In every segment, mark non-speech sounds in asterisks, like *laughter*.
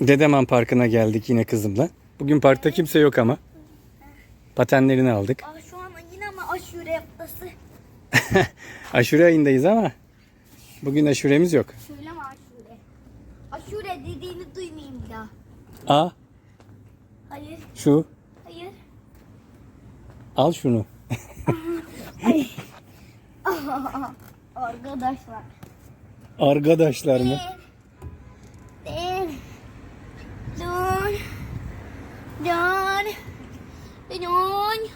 Dedeman Parkı'na geldik yine kızımla. Bugün parkta kimse yok ama. Patenlerini aldık. Aa, şu an yine ama aşure yapması. *laughs* Aşure ayındayız ama bugün aşuremiz yok. Söyleme aşure. Aşure dediğini duymayayım bir daha. Aa Hayır, şu hayır. al şunu. *laughs* *laughs* Arkadaşlar. Arkadaşlar mı? Bir, dön, dön,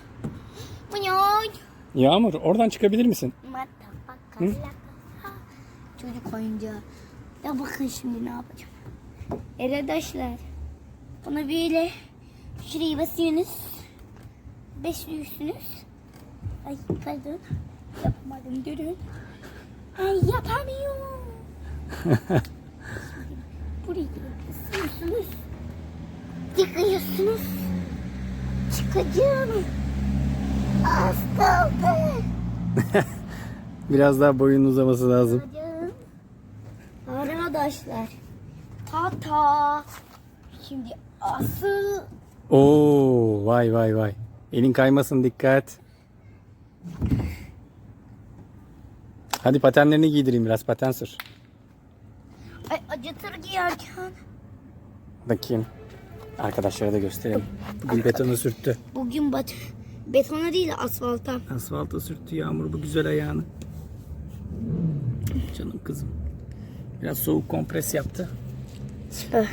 dön. Yağmur oradan çıkabilir misin? Matafaka. Çocuk oyuncağı. Ya bakın şimdi ne yapacağım. Arkadaşlar. Bunu böyle şuraya basıyorsunuz. Besliyorsunuz. Ay pardon. Yapamadım durun. Ay yapamıyorum. *laughs* Buraya basıyorsunuz. Çıkıyorsunuz. Çıkacağım. Az kaldı. *laughs* Biraz daha boyun uzaması lazım. Arkadaşlar. Tata. Şimdi asıl Oo vay vay vay. Elin kaymasın dikkat. Hadi patenlerini giydireyim biraz paten sür. ay, acıtır giyerken. Bakayım. Arkadaşlara da gösterelim. Bugün betonu sürttü. Bugün bat betona değil asfalta. Asfalta sürttü Yağmur bu güzel ayağını. Canım kızım. Biraz soğuk kompres yaptı. Ah,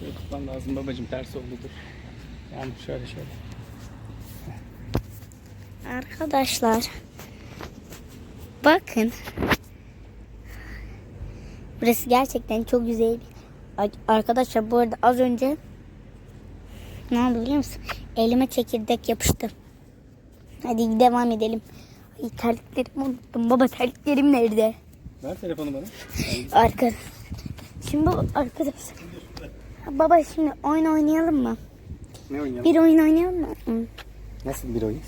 Şöyle tutmam lazım babacığım ters oldu dur. Yağmur şöyle şöyle. Arkadaşlar. Bakın. Burası gerçekten çok güzel. Ay- Arkadaşlar bu arada az önce ne oldu biliyor musun? Elime çekirdek yapıştı. Hadi devam edelim. Ay terliklerimi unuttum. Baba terliklerim nerede? Ver telefonu bana. Arka. Şimdi baba arkadaşlar. Baba şimdi oyun oynayalım mı? Ne oynayalım? Bir oyun oynayalım mı? Hı. Nasıl bir oyun?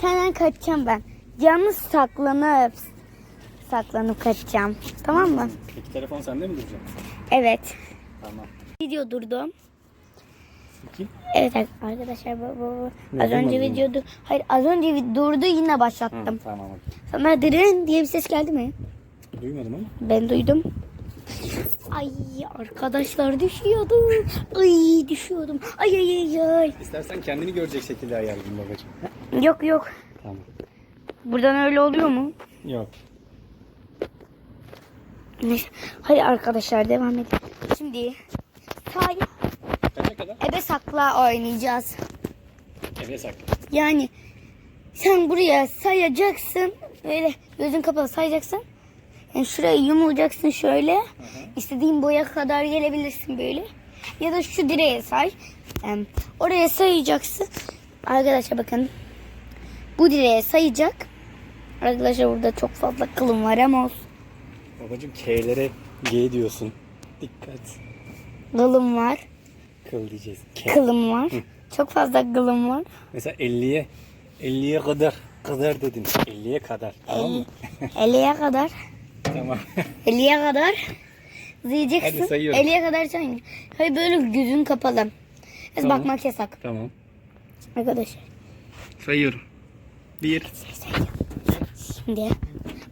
Senden kaçacağım ben. Yalnız saklanıp saklanıp kaçacağım. Tamam mı? Peki telefon sende mi duracak? Evet. Tamam. Video durdu. Peki. Evet arkadaşlar bu- bu- bu- az önce video dur. Hayır az önce durdu yine başlattım. Hı, tamam. Sana dırın diye bir ses geldi mi? Duymadım ama. Ben duydum. Ay arkadaşlar düşüyordum. Ay düşüyordum. Ay ay ay ay. İstersen kendini görecek şekilde ayarlayayım babacığım. Yok yok. Tamam. Buradan öyle oluyor mu? Yok. Neyse. Hadi arkadaşlar devam edelim. Şimdi say Kaça kadar? ebe sakla oynayacağız. Eve sakla. Yani sen buraya sayacaksın. Böyle gözün kapalı sayacaksın. Yani şuraya yumulacaksın şöyle. İstediğin boya kadar gelebilirsin böyle. Ya da şu direğe say. Em, oraya sayacaksın. Arkadaşlar bakın. Bu direğe sayacak. Arkadaşlar burada çok fazla kılım var ama olsun. Babacığım K'lere G diyorsun. Dikkat. Kılım var. Kıl diyeceğiz. K. Kılım var. Çok fazla kılım var. Mesela 50'ye 50'ye kadar kadar dedin. 50'ye kadar. Tamam mı? 50'ye kadar. tamam. *laughs* 50'ye kadar diyeceksin. Hadi sayıyorum. 50'ye kadar say. Hayır böyle gözün kapalı. Biz Tamam. bakmak yasak tamam. arkadaşlar. Sayıyorum. 1 Şimdi.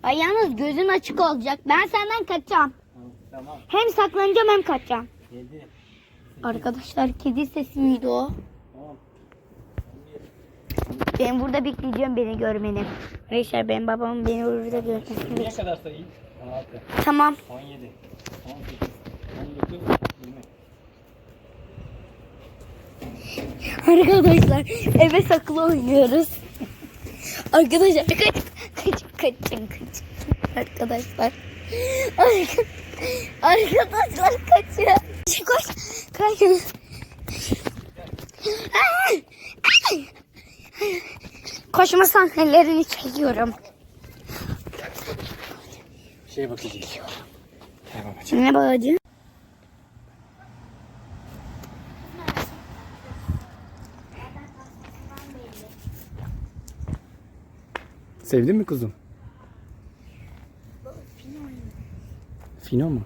Ay yalnız gözün açık olacak. Ben senden kaçacağım. Tamam. Hem saklanacağım hem kaçacağım. 7 Arkadaşlar kedi sesi miydi o? Tamam. Ben burada bekleyeceğim beni görmeni. Arkadaşlar benim babamın beni burada görmesini Neye kadar sayayım? 16 Tamam. 17 18 19 20 Arkadaşlar eve saklı oynuyoruz. Arkadaşlar kaç kaç kaçın kaçın. Arkadaşlar. Arka- Arkadaşlar kaçın. Koş. Kaçın. Koşma sahnelerini çekiyorum. Şeye bakacağız. Gel babacığım. Ne babacığım? Sevdin mi kuzum? Fino mu?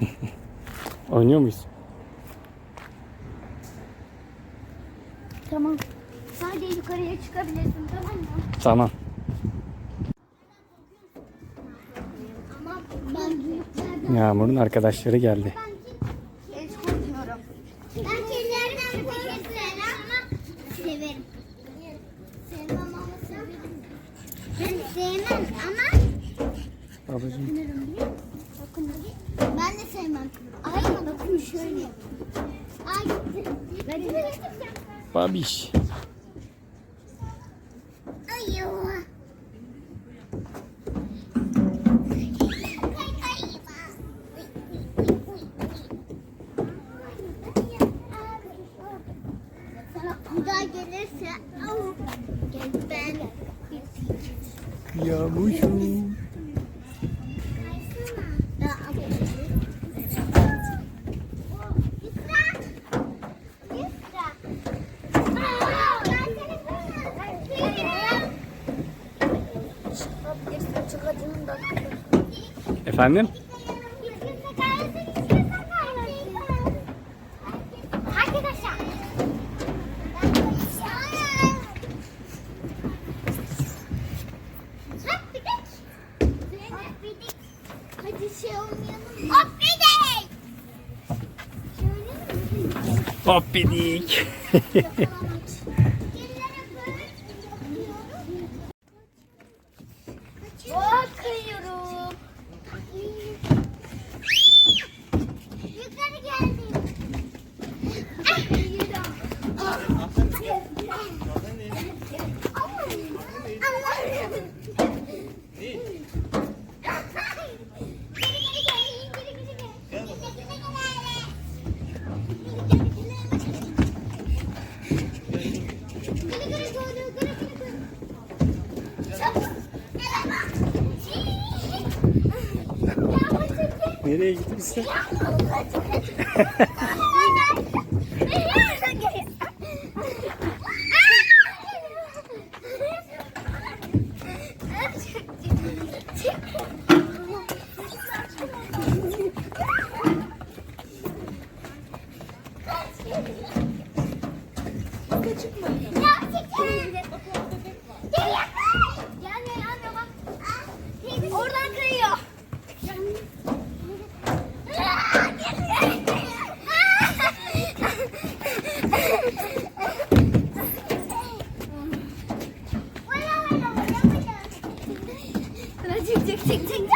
*laughs* Oynuyor muyuz? Tamam. Sadece yukarıya çıkabilirsin tamam mı? Tamam. Yağmur'un arkadaşları geldi. Ben Babiş. Ay yuva. Bir daha gelirse au. Gel ben. Yağmur'um. Efendim? Arkadaşlar. Hadi şey oynayalım. Hoppidik. Hoppidik. Nereye *laughs* *laughs* gitmişsin? Oradan kayıyor. Çık çık çık çık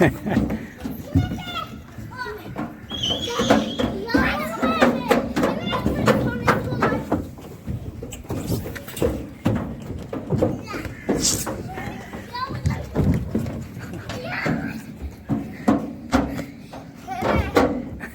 Mavi.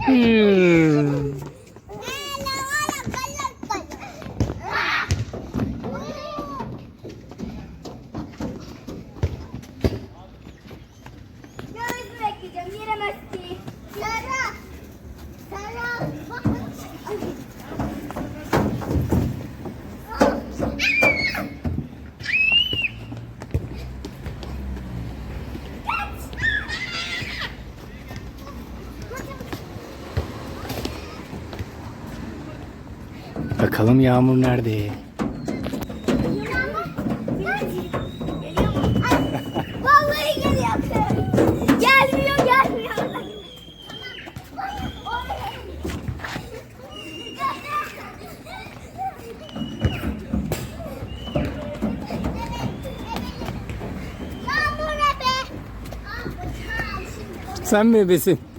Hmm. Bakalım Yağmur nerede? Vallahi geliyor. Gelmiyor, gelmiyor. Sen mi bebesin?